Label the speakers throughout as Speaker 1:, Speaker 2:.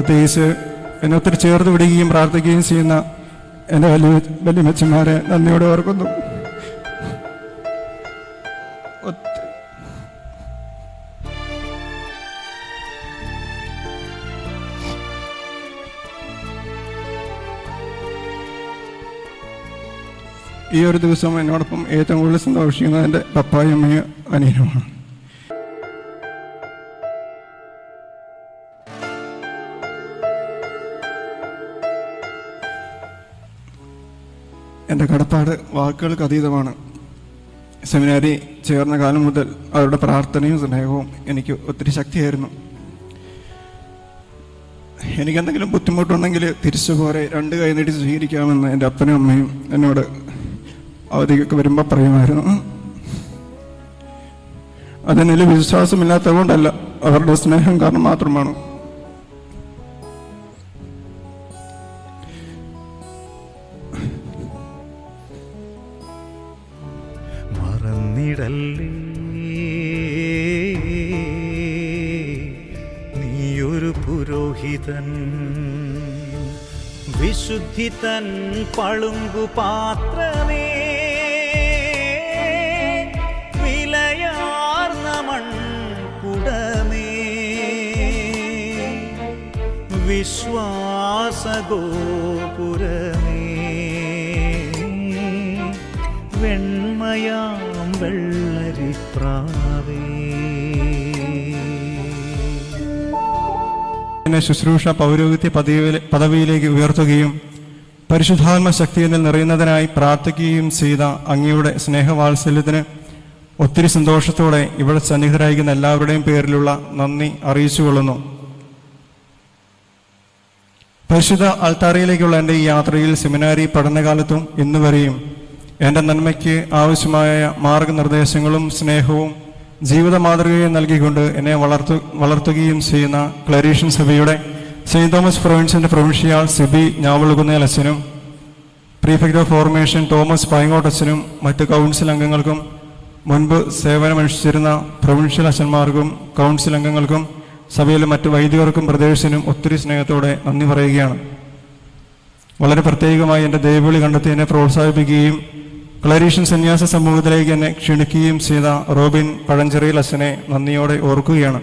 Speaker 1: പ്രത്യേകിച്ച് എന്നെ ഒത്തിരി ചേർത്ത് വിടുകയും പ്രാർത്ഥിക്കുകയും ചെയ്യുന്ന എന്റെ വലിയ വലിയമ്മച്ചന്മാരെ നന്ദിയോടെ ഓർക്കുന്നു. ഈ ഒരു ദിവസം എന്നോടൊപ്പം ഏറ്റവും കൂടുതൽ സന്തോഷിക്കുന്നത് എന്റെ പപ്പായും അമ്മയും അനിയനുമാണ്. എന്റെ കടപ്പാട് വാക്കുകൾക്ക് അതീതമാണ്. സെമിനാരി ചേർന്ന കാലം മുതൽ അവരുടെ പ്രാർത്ഥനയും സ്നേഹവും എനിക്ക് ഒത്തിരി ശക്തിയായിരുന്നു. എനിക്കെന്തെങ്കിലും ബുദ്ധിമുട്ടുണ്ടെങ്കിൽ തിരിച്ചു പോരെ രണ്ട് കൈ സ്വീകരിക്കാമെന്ന് എന്റെ അപ്പനും അമ്മയും എന്നോട് അവധിക്കൊക്കെ വരുമ്പോൾ പറയുമായിരുന്നു. അതിനിൽ വിശ്വാസമില്ലാത്തതുകൊണ്ടല്ല അവരുടെ സ്നേഹം കാരണം മാത്രമാണ്.
Speaker 2: വിശുദ്ധി തൻ പളുങ്കു പാത്രമേ. വിലയാർന്ന മൺകുടമേ വിശ്വാസഗോപുരമേ. വെണ്മയാം വെള്ളരിപ്രാവേ.
Speaker 1: എന്നെ ശുശ്രൂഷ പൗരോഹിത്യ പദവിയിലെ- പദവിയിലേക്ക് ഉയർത്തുകയും പരിശുദ്ധാത്മ ശക്തിയിൽ നിറയുന്നതിനായി പ്രാർത്ഥിക്കുകയും ചെയ്ത അങ്ങയുടെ സ്നേഹവാത്സല്യത്തിന് ഒത്തിരി സന്തോഷത്തോടെ ഇവിടെ സന്നിഹിതരായിരിക്കുന്ന എല്ലാവരുടെയും പേരിലുള്ള നന്ദി അറിയിച്ചുകൊള്ളുന്നു പരിശുദ്ധ അൾത്താരയിലേക്കുള്ള എന്റെ ഈ യാത്രയിൽ സെമിനാരി പഠനകാലത്തും ഇന്നുവരെയും എന്റെ നന്മയ്ക്ക് ആവശ്യമായ മാർഗനിർദ്ദേശങ്ങളും സ്നേഹവും ജീവിത മാതൃകയെ നൽകിക്കൊണ്ട് എന്നെ വളർത്തു വളർത്തുകയും ചെയ്യുന്ന ക്ലരീഷൻ സഭയുടെ സെയിന്റ് തോമസ് പ്രൊവിൻസിന്റെ പ്രൊവിൻഷ്യൽ സിബി ഞാവളുകുന്നേൽ അച്ഛനും prefect of formation Thomas Payangottu അച്ഛനും മറ്റ് കൗൺസിൽ അംഗങ്ങൾക്കും മുൻപ് സേവനമനുഷ്ഠിച്ചിരുന്ന പ്രൊവിൻഷ്യൽ അച്ഛന്മാർക്കും കൗൺസിൽ അംഗങ്ങൾക്കും സഭയിലെ മറ്റ് വൈദികർക്കും പ്രദേശത്തിനും ഒത്തിരി സ്നേഹത്തോടെ നന്ദി പറയുകയാണ്. വളരെ പ്രത്യേകമായി എന്റെ ദൈവവിളി കണ്ടെത്തി എന്നെ പ്രോത്സാഹിപ്പിക്കുകയും ക്ലരീഷ്യൻ സന്യാസ സമൂഹത്തിലേക്ക് എന്നെ ക്ഷണിക്കുകയും ചെയ്ത റോബിൻ പഴഞ്ചെറിയിൽ അച്ഛനെ നന്ദിയോടെ ഓർക്കുകയാണ്.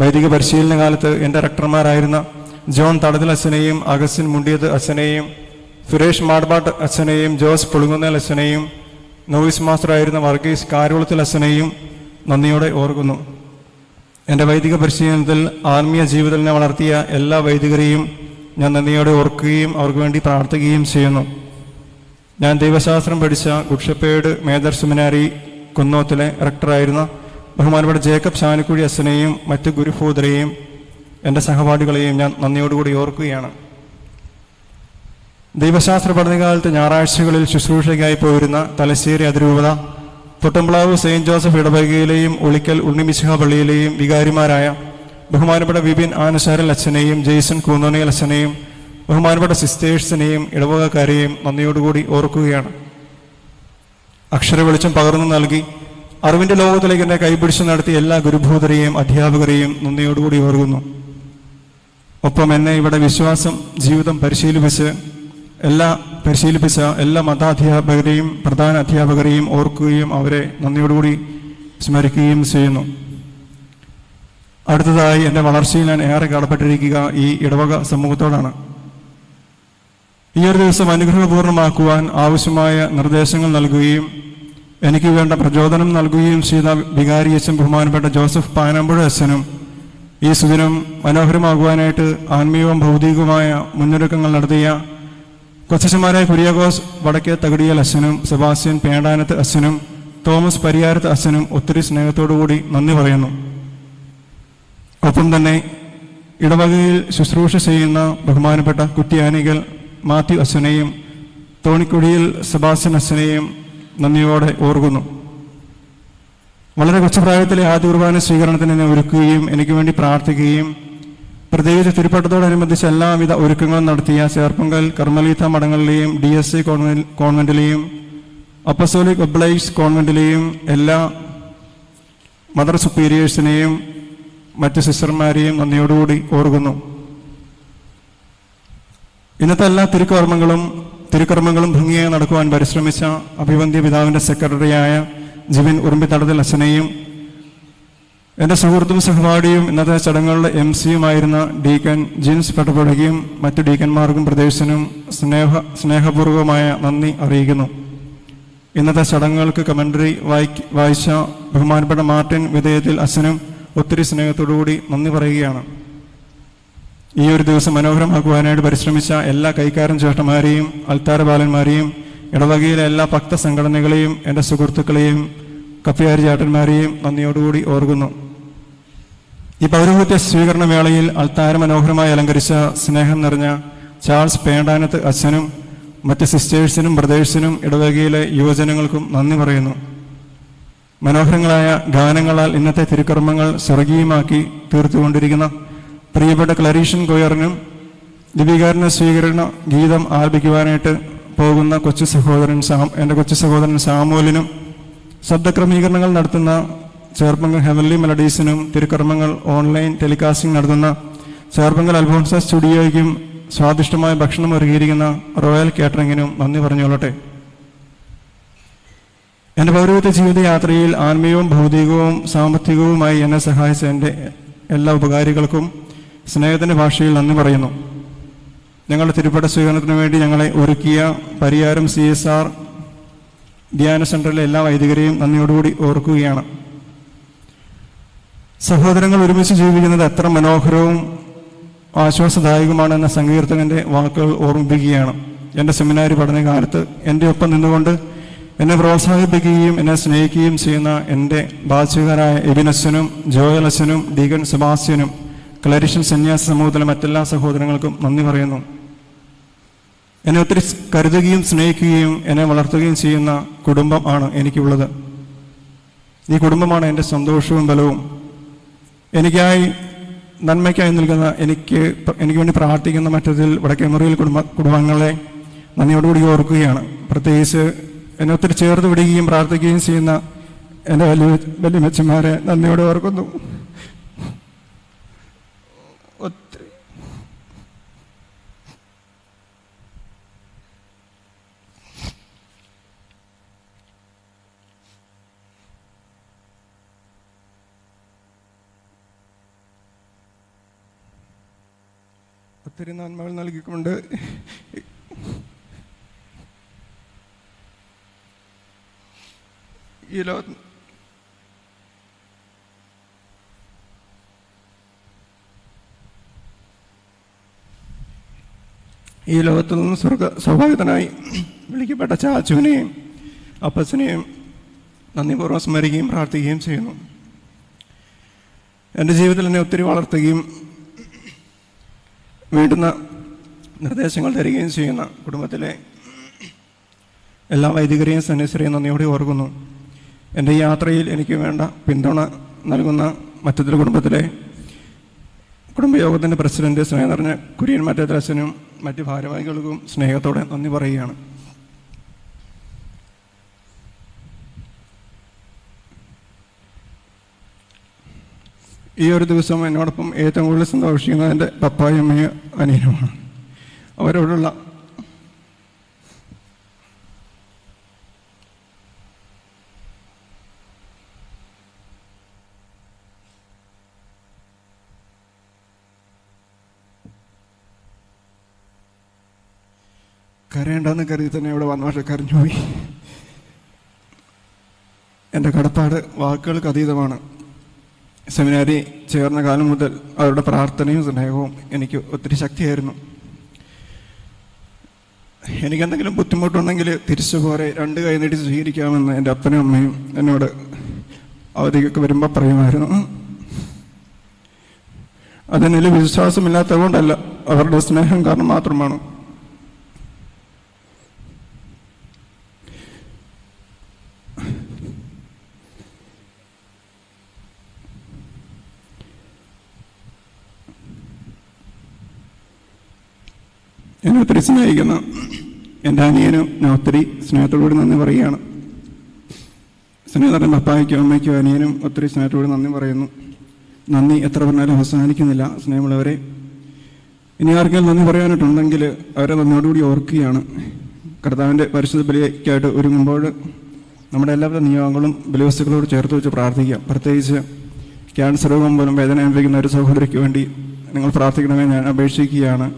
Speaker 1: വൈദിക പരിശീലന കാലത്ത് എന്റെ റക്ടർമാരായിരുന്ന ജോൺ തടതിൽ അച്ഛനെയും അഗസ്റ്റിൻ മുണ്ടിയത് അച്ഛനെയും സുരേഷ് മാഡ്ബാട്ട് അച്ഛനെയും ജോസ് പുളിങ്ങുന്നൽ അച്ഛനെയും നോയിസ് മാസ്റ്ററായിരുന്ന വർഗീസ് കാരോളത്തിൽ അച്ഛനെയും നന്ദിയോടെ ഓർക്കുന്നു. എന്റെ വൈദിക പരിശീലനത്തിൽ ആത്മീയ ജീവിതത്തിനെ വളർത്തിയ എല്ലാ വൈദികരെയും ഞാൻ നന്ദിയോടെ ഓർക്കുകയും അവർക്ക് വേണ്ടി പ്രാർത്ഥിക്കുകയും ചെയ്യുന്നു. ഞാൻ ദൈവശാസ്ത്രം പഠിച്ച ഗുഡ്ഷപ്പേഡ് മേധർ സെമിനാരി കുന്നോത്തിലെ റക്ടറായിരുന്ന ബഹുമാനപ്പെട്ട ജേക്കബ് ശാനക്കുഴി അച്ഛനെയും മറ്റ് ഗുരുഭൂതരെയും എന്റെ സഹപാഠികളെയും ഞാൻ നന്ദിയോടുകൂടി ഓർക്കുകയാണ്. ദൈവശാസ്ത്ര പഠനകാലത്ത് ഞായറാഴ്ചകളിൽ ശുശ്രൂഷയ്ക്കായി പോയിരുന്ന തലശ്ശേരി അതിരൂപത തൊട്ടംപ്ലാവ് സെയിന്റ് ജോസഫ് ഇടവകയിലെയും ഉളിക്കൽ ഉണ്ണിമിശിഹ പള്ളിയിലെയും വികാരിമാരായ ബഹുമാനപ്പെട്ട വിപിൻ ആനശാരൽ അച്ഛനെയും ജെയ്സൺ കൂന്നോണിയൽ അച്ഛനെയും ബഹുമാനപ്പെട്ട സിസ്റ്റേഴ്സിനെയും ഇടവകക്കാരെയും നന്ദിയോടുകൂടി ഓർക്കുകയാണ്. അക്ഷര വെളിച്ചം പകർന്നു നൽകി അറിവിന്റെ ലോകത്തിലേക്ക് എന്നെ കൈപിടിച്ച് നടത്തിയ എല്ലാ ഗുരുഭൂതരെയും അധ്യാപകരെയും നന്ദിയോടുകൂടി ഓർക്കുന്നു. ഒപ്പം എന്നെ ഇവിടെ വിശ്വാസം ജീവിതം പരിശീലിപ്പിച്ച് എല്ലാ പരിശീലിപ്പിച്ച എല്ലാ മതാധ്യാപകരെയും പ്രധാന അധ്യാപകരെയും ഓർക്കുകയും അവരെ നന്ദിയോടുകൂടി സ്മരിക്കുകയും ചെയ്യുന്നു. അടുത്തതായി എന്റെ വളർച്ചയിൽ ഞാൻ ഏറെ കടപ്പെട്ടിരിക്കുക ഈ ഇടവക സമൂഹത്തോടാണ്. ഈ ഒരു ദിവസം അനുഗ്രഹപൂർണമാക്കുവാൻ ആവശ്യമായ നിർദ്ദേശങ്ങൾ നൽകുകയും എനിക്ക് വേണ്ട പ്രചോദനം നൽകുകയും ചെയ്ത വികാരി അച്ഛൻ ബഹുമാനപ്പെട്ട ജോസഫ് പാനാമ്പുഴ അച്ഛനും ഈ സുദിനം മനോഹരമാകുവാനായിട്ട് ആത്മീയവും ഭൗതികവുമായ മുന്നൊരുക്കങ്ങൾ നടത്തിയ കൊച്ചമാരായ കുര്യാഗോസ് വടക്കേ തകടിയൽ അച്ഛനും സെബാസ്റ്റ്യൻ പേണ്ടാനത്ത് അച്ഛനും തോമസ് പരിയാരത്ത് അച്ഛനും ഒത്തിരി സ്നേഹത്തോടുകൂടി നന്ദി പറയുന്നു. ഒപ്പം തന്നെ ഇടവകയിൽ ശുശ്രൂഷ ചെയ്യുന്ന ബഹുമാനപ്പെട്ട കുറ്റിയാനികൾ മാത്യു അച്ഛനെയും തോണിക്കുടിയിൽ സെബാസ്റ്റ്യൻ അച്ഛനെയും നന്ദിയോടെ ഓർക്കുന്നു. വളരെ കൊച്ചുപ്രായത്തിലെ ആദ്യ കുർബാന സ്വീകരണത്തിന് എന്നെ ഒരുക്കുകയും എനിക്ക് വേണ്ടി പ്രാർത്ഥിക്കുകയും പ്രത്യേകിച്ച് തിരുപ്പട്ടത്തോടനുബന്ധിച്ച് എല്ലാവിധ ഒരുക്കങ്ങളും നടത്തിയ ചേർപ്പങ്കൽ കർമ്മലീത മഠങ്ങളിലെയും ഡി എസ് സി കോൺവെന്റിലെയും അപ്പസോലിക് ഒബ്ലൈസ് കോൺവെന്റിലെയും എല്ലാ മദർ സുപ്പീരിയേഴ്സിനെയും മറ്റ് സിസ്റ്റർമാരെയും നന്ദിയോടുകൂടി ഓർക്കുന്നു. ഇന്നത്തെ എല്ലാ തിരുക്കർമ്മങ്ങളും തിരുക്കർമ്മങ്ങളും ഭംഗിയായി നടക്കുവാൻ പരിശ്രമിച്ച അഭിവന്ധ്യ പിതാവിന്റെ സെക്രട്ടറിയായ ജിവിൻ ഉറുമ്പിത്തടത്തിൽ അച്ഛനെയും എന്റെ സുഹൃത്തും സഹപാഠിയും ഇന്നത്തെ ചടങ്ങുകളുടെ എം സിയുമായിരുന്ന ഡീക്കൻ ജിൻസ് പെട്ടപ്പെടുകയും മറ്റു ഡീക്കന്മാർക്കും പ്രദേശത്തിനും സ്നേഹ സ്നേഹപൂർവമായ നന്ദി അറിയിക്കുന്നു. ഇന്നത്തെ ചടങ്ങുകൾക്ക് കമന്ററി വായിച്ച ബഹുമാനപ്പെട്ട മാർട്ടിൻ വിധേയത്തിൽ അച്ഛനും ഒത്തിരി സ്നേഹത്തോടുകൂടി നന്ദി പറയുകയാണ്. ഈ ഒരു ദിവസം മനോഹരമാക്കുവാനായിട്ട് പരിശ്രമിച്ച എല്ലാ കൈക്കാരൻ ചേട്ടന്മാരെയും അൽത്താര ബാലന്മാരെയും ഇടവകയിലെ എല്ലാ ഭക്ത സംഘടനകളെയും എന്റെ സുഹൃത്തുക്കളെയും കപ്പിയാരി ചേട്ടന്മാരെയും നന്ദിയോടുകൂടി ഓർക്കുന്നു. ഈ പൗരോഹിത്യ സ്വീകരണ വേളയിൽ അൽത്താര മനോഹരമായി അലങ്കരിച്ച സ്നേഹം നിറഞ്ഞ ചാൾസ് പേണ്ടാനത്ത് അച്ഛനും മറ്റ് സിസ്റ്റേഴ്സിനും ബ്രദേഴ്സിനും ഇടവകയിലെ യുവജനങ്ങൾക്കും നന്ദി പറയുന്നു. മനോഹരങ്ങളായ ഗാനങ്ങളാൽ ഇന്നത്തെ തിരുക്കർമ്മങ്ങൾ സ്വർഗീയമാക്കി തീർത്തുകൊണ്ടിരിക്കുന്ന പ്രിയപ്പെട്ട ക്ലറീഷൻ കൊയറിനും ലിപികാരന സ്വീകരണ ഗീതം ആലപിക്കുവാനായിട്ട് പോകുന്ന കൊച്ചു സഹോദരൻ സാം എന്റെ കൊച്ചു സഹോദരൻ സാമൂലിനും ശബ്ദക്രമീകരണങ്ങൾ നടത്തുന്ന ചേർപ്പങ്കൽ ഹെവൻലി മെലഡീസിനും തിരുക്കർമ്മങ്ങൾ ഓൺലൈൻ ടെലികാസ്റ്റിംഗ് നടത്തുന്ന ചേർപ്പങ്കൽ അൽഫോൺസ സ്റ്റുഡിയോയ്ക്കും സ്വാദിഷ്ടമായ ഭക്ഷണം ഒരുക്കിയിരിക്കുന്ന റോയൽ കാറ്ററിംഗിനും നന്ദി പറഞ്ഞുകൊള്ളട്ടെ. എന്റെ പൗരോഹിത്യ ജീവിതയാത്രയിൽ ആത്മീയവും ഭൗതികവും സാമ്പത്തികവുമായി എന്നെ സഹായിച്ച എന്റെ എല്ലാ ഉപകാരികൾക്കും സ്നേഹത്തിന്റെ ഭാഷയിൽ നന്ദി പറയുന്നു. ഞങ്ങളുടെ തിരുപ്പട സ്വീകരണത്തിന് വേണ്ടി ഞങ്ങളെ ഒരുക്കിയ പരിയാരം സി എസ് ആർ ധ്യാന സെന്ററിലെ എല്ലാ വൈദികരെയും നന്ദിയോടുകൂടി ഓർക്കുകയാണ്. സഹോദരങ്ങൾ ഒരുമിച്ച് ജീവിക്കുന്നത് എത്ര മനോഹരവും ആശ്വാസദായകമാണെന്ന സങ്കീർത്തകന്റെ വാക്കുകൾ ഓർമ്മിപ്പിക്കുകയാണ്. എന്റെ സെമിനാരി പഠനകാലത്ത് എന്റെ ഒപ്പം നിന്നുകൊണ്ട് എന്നെ പ്രോത്സാഹിപ്പിക്കുകയും എന്നെ സ്നേഹിക്കുകയും ചെയ്യുന്ന എന്റെ ബാധ്യകരായ എബിനസ്സനും ജോയലസനും ഡീഗൻ സെബാസ്യനും ക്ലരിഷൻ സന്യാസ സമൂഹത്തിലെ മറ്റെല്ലാ സഹോദരങ്ങൾക്കും നന്ദി പറയുന്നു. എന്നെ ഒത്തിരി കരുതുകയും സ്നേഹിക്കുകയും എന്നെ വളർത്തുകയും ചെയ്യുന്ന കുടുംബം ആണ് എനിക്കുള്ളത്. ഈ കുടുംബമാണ് എന്റെ സന്തോഷവും ബലവും. എനിക്കായി നന്മയ്ക്കായി നിൽക്കുന്ന എനിക്ക് എനിക്ക് വേണ്ടി പ്രാർത്ഥിക്കുന്ന മറ്റതിൽ വടക്കേമുറിയിൽ കുടുംബ കുടുംബങ്ങളെ നന്ദിയോടുകൂടി ഓർക്കുകയാണ്. പ്രത്യേകിച്ച് എന്നെ ഒത്തിരി ചേർത്ത് വിടുകയും പ്രാർത്ഥിക്കുകയും ചെയ്യുന്ന എന്റെ വലിയ വലിയ മെച്ചന്മാരെ നന്ദിയോടെ ഓർക്കുന്നു. ഒത്തിരി. ഒത്തിരി നന്മകൾ നൽകിക്കൊണ്ട് ഈ ലോകത്ത് ഈ ലോകത്തു നിന്ന് സ്വർഗ സൗഭാഗ്യത്തിനായി വിളിക്കപ്പെട്ട ചാച്ചുവിനെയും അപ്പച്ചനെയും നന്ദിപൂർവം സ്മരിക്കുകയും പ്രാർത്ഥിക്കുകയും ചെയ്യുന്നു. എന്റെ ജീവിതത്തിൽ എന്നെ ഒത്തിരി വളർത്തുകയും വേണ്ടുന്ന നിർദ്ദേശങ്ങൾ തരികയും ചെയ്യുന്ന കുടുംബത്തിലെ എല്ലാ വൈദികരെയും സന്യസരെയും നന്ദിയോടെ ഓർക്കുന്നു. എന്റെ യാത്രയിൽ എനിക്ക് വേണ്ട പിന്തുണ നൽകുന്ന മറ്റൊരു കുടുംബത്തിലെ കുടുംബയോഗത്തിന്റെ പ്രസിഡന്റ് സ്നേഹം നിറഞ്ഞ കുര്യൻ മറ്റേതരസനും മറ്റ് ഭാരവാഹികൾക്കും സ്നേഹത്തോടെ നന്ദി പറയുകയാണ്. ഈ ഒരു ദിവസം എന്നോടൊപ്പം ഏറ്റവും കൂടുതൽ സന്തോഷിക്കുന്നത് എന്റെ പപ്പായും അമ്മയും അനിയനുമാണ്. അവരോടുള്ള കരയേണ്ടെന്ന് കരുതി തന്നെ ഇവിടെ വന്ന പക്ഷെ കരഞ്ഞുപോയി എന്റെ കടപ്പാട് വാക്കുകൾക്ക് അതീതമാണ്. സെമിനാരി ചേർന്ന കാലം മുതൽ അവരുടെ പ്രാർത്ഥനയും സ്നേഹവും എനിക്ക് ഒത്തിരി ശക്തിയായിരുന്നു. എനിക്കെന്തെങ്കിലും ബുദ്ധിമുട്ടുണ്ടെങ്കിൽ തിരിച്ചു പോരെ രണ്ട് കൈ നീട്ടി സ്വീകരിക്കാമെന്ന് എന്റെ അപ്പനും അമ്മയും എന്നോട് അവധിക്കൊക്കെ വരുമ്പോൾ പറയുമായിരുന്നു. അതിനിൽ വിശ്വാസമില്ലാത്തത് കൊണ്ടല്ല അവരുടെ സ്നേഹം കാരണം മാത്രമാണ് ഒത്തിരി സ്നേഹിക്കുന്ന എന്റെ അനിയനും ഞാൻ ഒത്തിരി സ്നേഹത്തോടുകൂടി നന്ദി പറയുകയാണ്. സ്നേഹത്തിന്റെ പപ്പായ്ക്കും അമ്മയ്ക്കും അനിയനും ഒത്തിരി സ്നേഹത്തോട് നന്ദി പറയുന്നു. നന്ദി എത്ര പറഞ്ഞാലും അവസാനിക്കുന്നില്ല സ്നേഹമുള്ളവരെ. ഇനി ആർക്കെങ്കിലും നന്ദി പറയാനായിട്ടുണ്ടെങ്കിൽ അവരെ നന്ദിയോടുകൂടി ഓർക്കുകയാണ്. കർത്താവിന്റെ പരിശുദ്ധ ബലിക്കായിട്ട് ഒരുങ്ങുമ്പോൾ നമ്മുടെ എല്ലാവിധ നിയമങ്ങളും ബലിവസ്തുക്കളോട് ചേർത്ത് വെച്ച് പ്രാർത്ഥിക്കാം. പ്രത്യേകിച്ച് ക്യാൻസർ രോഗം പോലും വേദന അനുഭവിക്കുന്ന ഒരു സഹോദരിക്ക് വേണ്ടി നിങ്ങൾ പ്രാർത്ഥിക്കണമെന്ന് ഞാൻ അപേക്ഷിക്കുകയാണ്.